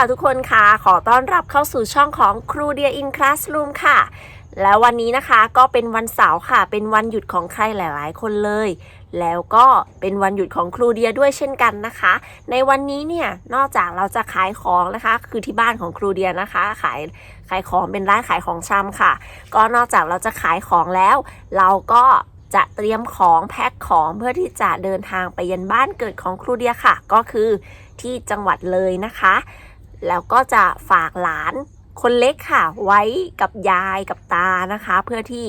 วัสดีค่ะทุกคนค่ะ ขอต้อนรับเข้าสู่ช่องของครูเดียอินคลาส o ูมค่ะ แล้ววันนี้นะคะก็เป็นวันเสาร์ค่ะ เป็นวันหยุดของใครหลายๆ คนเลย แล้วก็เป็นวันหยุดของครูเดียด้วยเช่นกันนะคะ ในวันนี้เนี่ยนอกจากเราจะขายของนะคะ คือที่บ้านของครูเดียนะคะ ขายขายของเป็นร้านขายของชำค่ะ ก็นอกจากเราจะขายของแล้ว เราก็จะเตรียมของแพ็คของเพื่อที่จะเดินทางไปยันบ้านเกิดของครูเดียค่ะ ก็คือที่จังหวัดเลยนะคะ แล้วก็จะฝากหลานคนเล็กค่ะ ไว้กับยายกับตานะคะ เพื่อที่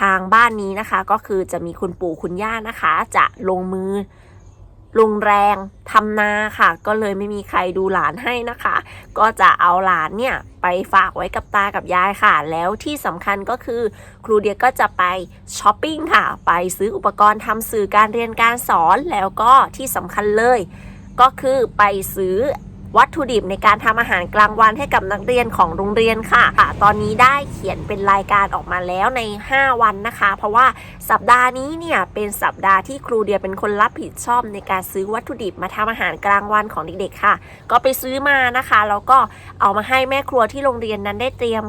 ทางบ้านนี้นะคะ ก็คือจะมีคุณปู่คุณย่านะคะ จะลงมือลงแรงทำนาค่ะ ก็เลยไม่มีใครดูหลานให้นะคะ ก็จะเอาหลานเนี่ยไปฝากไว้กับตากับยายค่ะ แล้วที่สำคัญก็คือ ครูเดียก็จะไปช้อปปิ้งค่ะ ไปซื้ออุปกรณ์ทำสื่อการเรียนการสอนแล้วก็ที่สำคัญเลย ก็คือไปซื้อ วัตถุดิบในการทำอาหารกลางวันให้กับนักเรียนของโรงเรียนค่ะค่ะ ตอนนี้ได้เขียนเป็นรายการออกมาแล้วใน 5 วันนะคะ เพราะว่าสัปดาห์นี้เนี่ยเป็นสัปดาห์ที่ครูเดียเป็นคนรับผิดชอบในการซื้อวัตถุดิบมาทำอาหารกลางวันของเด็กๆค่ะ ก็ไปซื้อมานะคะแล้วก็เอามาให้แม่ครัวที่โรงเรียนนั้นได้เตรียม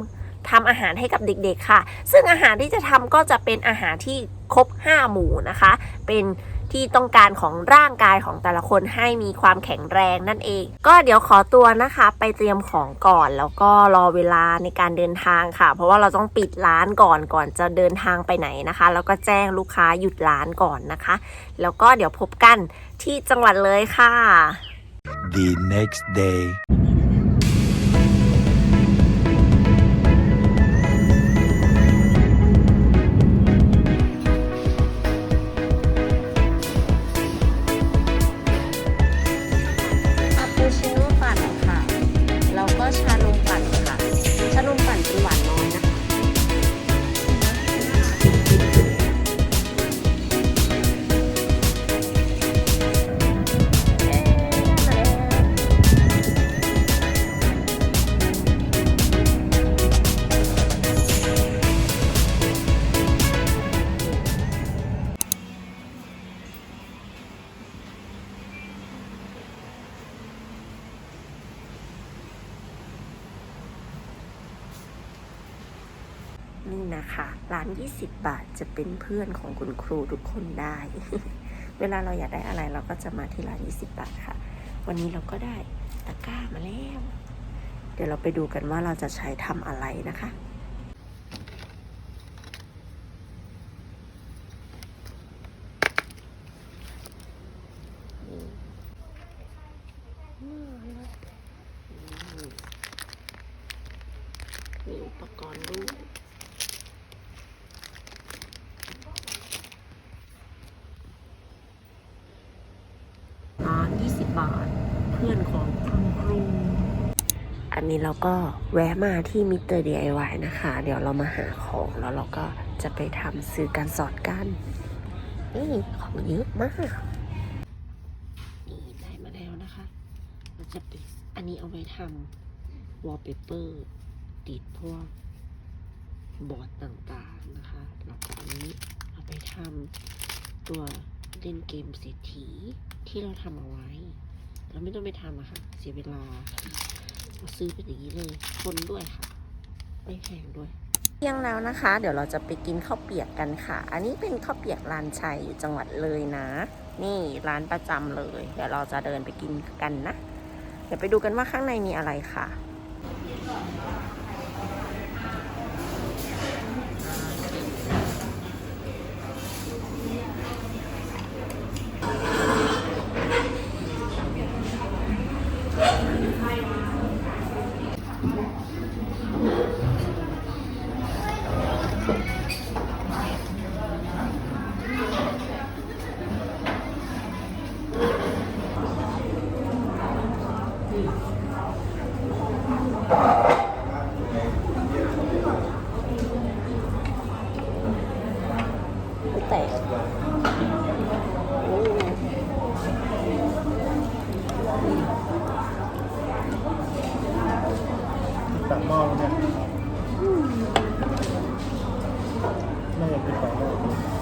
ทำอาหารให้กับเด็กๆค่ะ ซึ่งอาหารที่จะทำก็จะเป็นอาหารที่ครบ 5 หมู่นะคะ เป็น ที่ต้องการของร่างกายของแต่ละคนให้มีความแข็งแรงนั่นเอง ก็เดี๋ยวขอตัวนะคะ ไปเตรียมของก่อน แล้วก็รอเวลาในการเดินทางค่ะ เพราะว่าเราต้องปิดร้านก่อนก่อนจะเดินทางไปไหนนะคะ แล้วก็แจ้งลูกค้าหยุดร้านก่อนนะคะ แล้วก็เดี๋ยวพบกันที่จังหวัดเลยค่ะ The next day. นะคะร้าน20 บาทจะเป็นเพื่อนของคุณครูทุกคนได้ เวลาเราอยากได้อะไรเราก็จะมาที่ร้าน20 บาทค่ะ วันนี้เราก็ได้ตะกร้ามาแล้ว เดี๋ยวเราไปดูกันว่าเราจะใช้ทำอะไรนะคะ มีอุปกรณ์ด้วย ร้าน20 บาท เพื่อนของคุณครู อั นี้เราก็แวะมาที่มิเตอร์ DIY นะคะ เดี๋ยวเรามาหาของแล้วเราก็จะไปทำสื่อการสอนกันนี่ของเยอะมากนี่ได้มาแล้วนะคะ เราจะไปอันนี้เอาไว้ทำวอลเปเปอร์ติดพวกบอร์ดต่างๆนะคะแล้วก็นี้เอาไปทำตัวเล่นเกมเศรษฐีที่เราทำเอาไว้ เราไม่ต้องไปทำอะค่ะ เสียเวลา ซื้อเป็นอย่างนี้เลยทนด้วยค่ะ ไม่แพงด้วยเที่ยงแล้วนะคะ เดี๋ยวเราจะไปกินข้าวเปียกกันค่ะ อันนี้เป็นข้าวเปียกร้านชัยอยู่จังหวัดเลยนะ นี่ร้านประจำเลย เดี๋ยวเราจะเดินไปกินกันนะ เดี๋ยวไปดูกันว่าข้างในมีอะไรค่ะ แต่โอ้สั่งหม้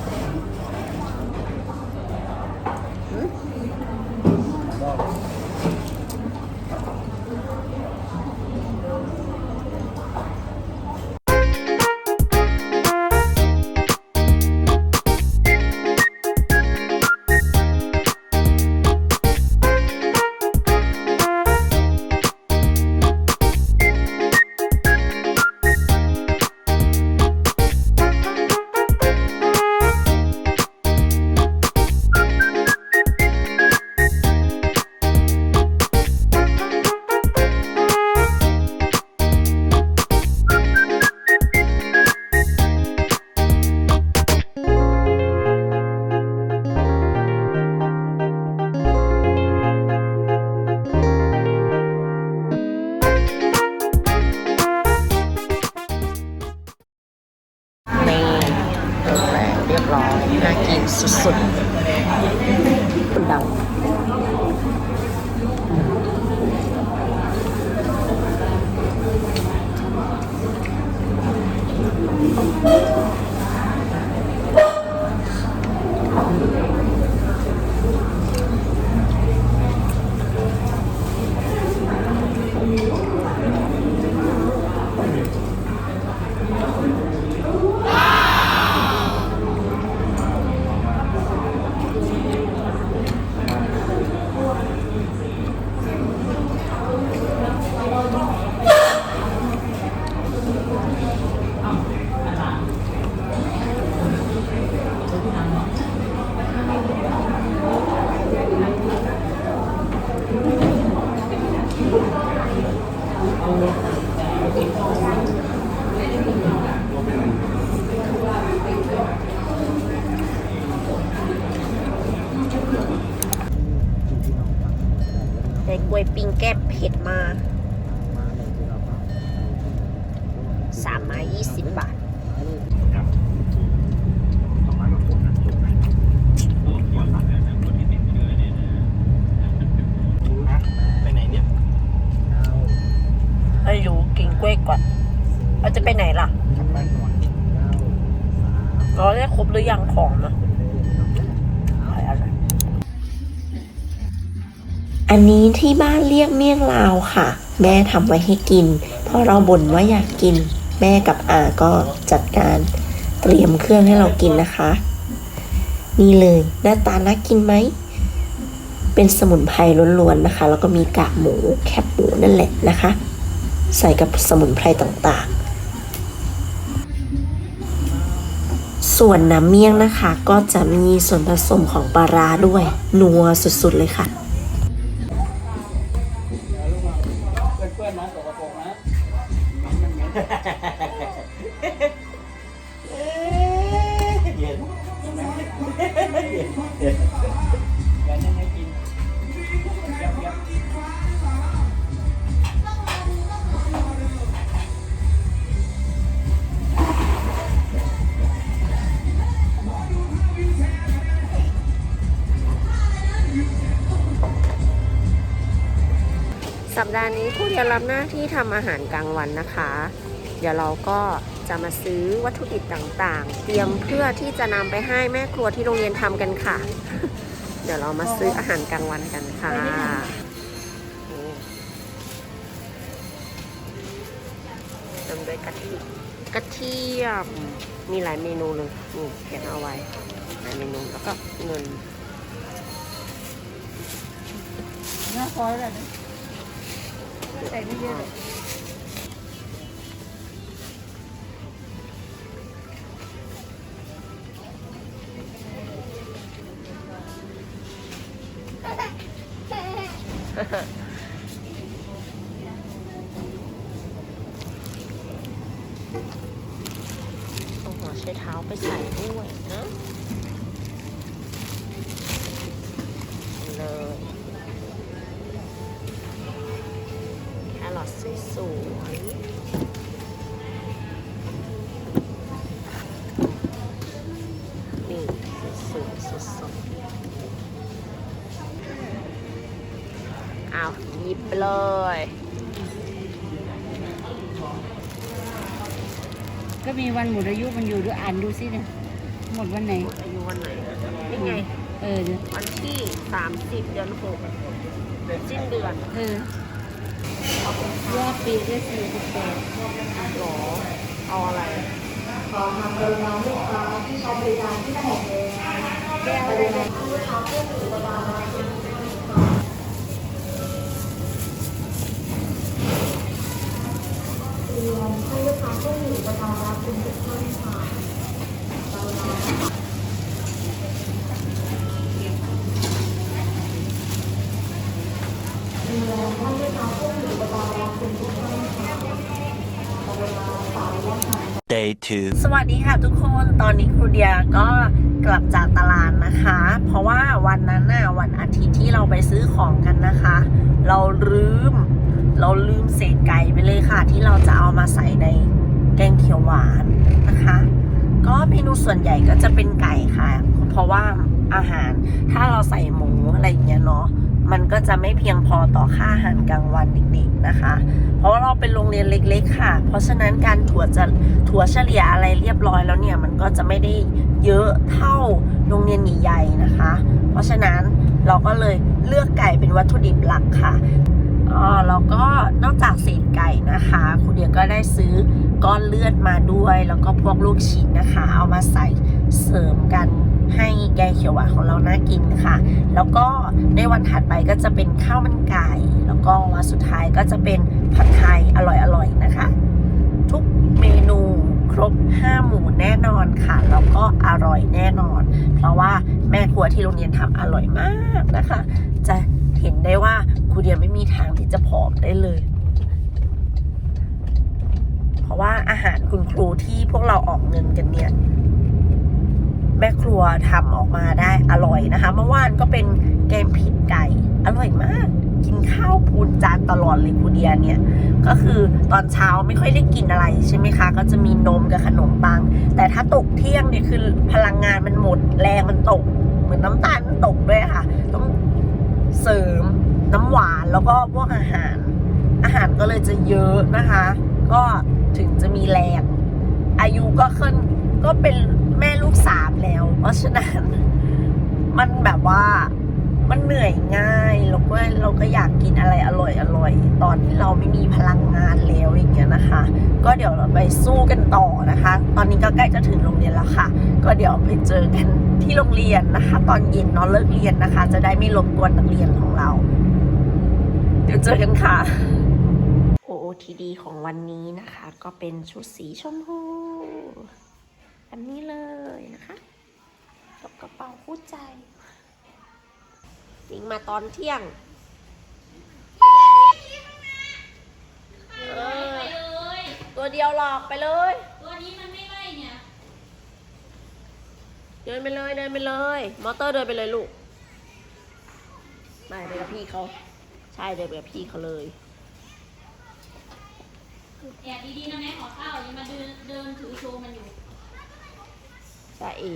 จะไปไหนล่ะเราได้ครบหรือยังของนะอันนี้ที่บ้านเรียกเมี่ยงลาวค่ะ แม่ทำไว้ให้กินพราะเราบ่นว่าอยากกิน แม่กับอาก็จัดการเตรียมเครื่องให้เรากินนะคะ นี่เลยหน้าตาน่ากินไหม เป็นสมุนไพรล้วนๆนะคะ แล้วก็มีกากหมูแคบหมูนั่นแหละนะคะ ใส่กับสมุนไพรต่างๆ ส่วนน้ำเมี่ยงนะคะ ก็จะมีส่วนผสมของปลาร้าด้วย นัวสุดๆเลยค่ะเรียรับหน้าที่ทำอาหารกลางวันนะคะ เดี๋ยวเราก็จะมาซื้อวัตถุดิบต่างๆ เตรียมเพื่อที่จะนำไปให้แม่ครัวที่โรงเรียนทำกันค่ะ เดี๋ยวเรามาซื้ออาหารกลางวันกันค่ะเติมด้วยกะทิกระเทียมมีหลายเมนูเลยนี่เขียนเอาไว้หลายเมนูแล้วก็เงินน้าคอยแบบนี้ใส่ไม่ยอะ เลย ไปเลย ก็มีวันหมดอายุมันอยู่ด้วยอ่านดูสิเนี่ยหมดวันไหน อายุวันไหนนี่ไง เออเดี๋ยววันที่ 30 เดือน6สิ้นเดือนเออรอบปีได้สี่สิบแปดหรอเอาอะไร Day 2. สวัสดีค่ะทุกคน ตอนนี้ครูเดียก็กลับจากตลาดนะคะ เพราะว่าวันนั้นน่ะวันอาทิตย์ที่เราไปซื้อของกันนะคะ เราลืม เราลืมเศษไก่ไปเลยค่ะ ที่เราจะเอามาใส่ในแกงเขียวหวานนะคะ ก็เมนูส่วนใหญ่ก็จะเป็นไก่ค่ะ เพราะว่าอาหารถ้าเราใส่หมูอะไรอย่างเงี้ยเนาะมันก็จะไม่เพียงพอต่อค่าอาหารกลางวันเด็กๆนะคะ เพราะว่าเราเป็นโรงเรียนเล็ก ๆ ค่ะ เพราะฉะนั้นการถั่วจะถั่วเฉลี่ยอะไรเรียบร้อยแล้วเนี่ย มันก็จะไม่ได้เยอะเท่าโรงเรียนใหญ่ๆนะคะ เพราะฉะนั้นเราก็เลยเลือกไก่เป็นวัตถุดิบหลักค่ะ แล้วก็นอกจากเศษไก่นะคะครูเดียก็ได้ซื้อก้อนเลือดมาด้วย แล้วก็พวกลูกชิ้นนะคะ เอามาใส่เสริมกันให้แกงเขียวหวานของเราน่ากินค่ะ แล้วก็ในวันถัดไปก็จะเป็นข้าวมันไก่ แล้วก็วันสุดท้ายก็จะเป็นผัดไทยอร่อยๆนะคะ ทุกเมนูครบ 5 หมู่แน่นอนค่ะ แล้วก็อร่อยแน่นอน เพราะว่าแม่ครัวที่โรงเรียนทำอร่อยมากนะคะ จะ เห็นได้ว่าครูเดียไม่มีทางที่จะผอมได้เลย เพราะว่าอาหารคุณครูที่พวกเราออกเงินกันเนี่ย แม่ครัวทำออกมาได้อร่อยนะคะ เมื่อวานก็เป็นแกงผิดไก่ อร่อยมาก กินข้าวพูนจานตลอดเลยครูเดียเนี่ย ก็คือตอนเช้าไม่ค่อยได้กินอะไรใช่ไหมคะ ก็จะมีนมกับขนมปัง แต่ถ้าตกเที่ยงเนี่ยคือพลังงานมันหมดแรงมันตกเหมือนน้ำตาลมันตกด้วยค่ะ ต้อง เสริมน้ำหวานแล้วก็พวกอาหาร อาหารก็เลยจะเยอะนะคะ ก็ถึงจะมีแรงอายุก็ขึ้นก็เป็นแม่ลูกสามแล้ว เพราะฉะนั้นมันแบบว่า มันเหนื่อยง่ายแล้วก็เราก็อยากกินอะไรอร่อยอร่อยตอนที่เราไม่มีพลังงานแล้วอย่างเงี้ยนะคะ ก็เดี๋ยวเราไปสู้กันต่อนะคะ ตอนนี้ก็ใกล้จะถึงโรงเรียนแล้วค่ะ ก็เดี๋ยวไปเจอกันที่โรงเรียนนะคะ ตอนเย็นนาะเลิกเรียนนะคะ จะได้ไม่รบกวนนักเรียนของเรา เดี๋ยวเจอกันค่ะ OOTD ของวันนี้นะคะ ก็เป็นชุดสีชมพูแบบนี้เลยนะคะกับกระเป๋าคู่ใจ ยิงมาตอนเที่ยงเออไปเลยตัวเดียวหลอกไปเลย ตัวนี้มันไม่ไล่เนี่ยเดินไปเลยเดินไปเลย มอเตอร์เดินไปเลยลูกไม่ไปกับพี่เขาใช่เดินไปกับพี่เขาเลยแอบดีๆนะแม่ขอข้าวอย่ามาเดินเดินถือโชว์มันอยู่จ้าเอ๋